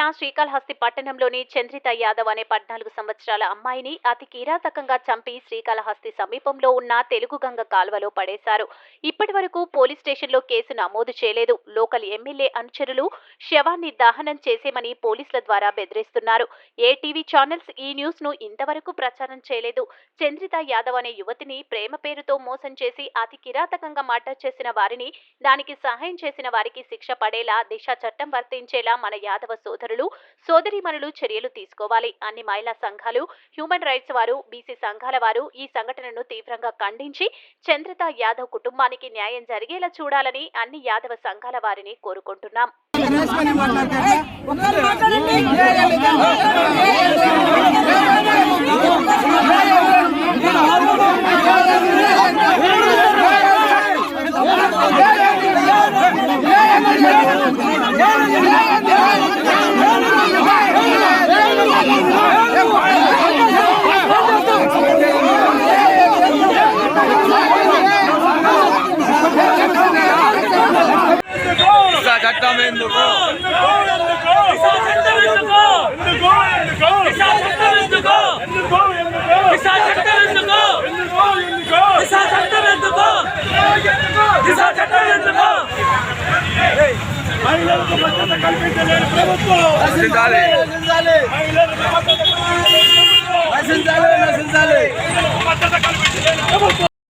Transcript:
జిల్లా శ్రీకాళహస్తి పట్టణంలోని చంద్రిత యాదవ్ అనే పద్నాలుగు సంవత్సరాల అమ్మాయిని అతి కిరాతకంగా చంపి శ్రీకాళహస్తి సమీపంలో ఉన్న తెలుగుగంగ కాల్వలో పడేశారు. ఇప్పటి వరకు పోలీస్ స్టేషన్లో కేసు నమోదు చేయలేదు. లోకల్ ఎమ్మెల్యే అనుచరులు శవాన్ని దహనం చేసేమని పోలీసుల ద్వారా బెదిరిస్తున్నారు. ఏ టీవీ ఛానల్స్ ఈ న్యూస్ను ఇంతవరకు ప్రచారం చేయలేదు. చంద్రిత యాదవ్ అనే యువతిని ప్రేమ పేరుతో మోసం చేసి అతి కిరాతకంగా మర్డర్ చేసిన వారిని దానికి సహాయం చేసిన వారికి శిక్ష పడేలా దిశ చట్టం వర్తించేలా మన యాదవ సోదరు సోదరులు సోదరీమణులు చర్యలు తీసుకోవాలి అన్ని మహిళా సంఘాలు హ్యూమన్ రైట్స్ వారు బీసీ సంఘాల వారు ఈ సంఘటనను తీవ్రంగా ఖండించి చంద్రిత యాదవ్ కుటుంబానికి న్యాయం జరిగేలా చూడాలని అన్ని యాదవ సంఘాల వారిని కోరుకుంటున్నాం ఎందుకు? మహిళలకు భద్రత కల్పించలేని ప్రభుత్వం. మహిళలకు భద్రత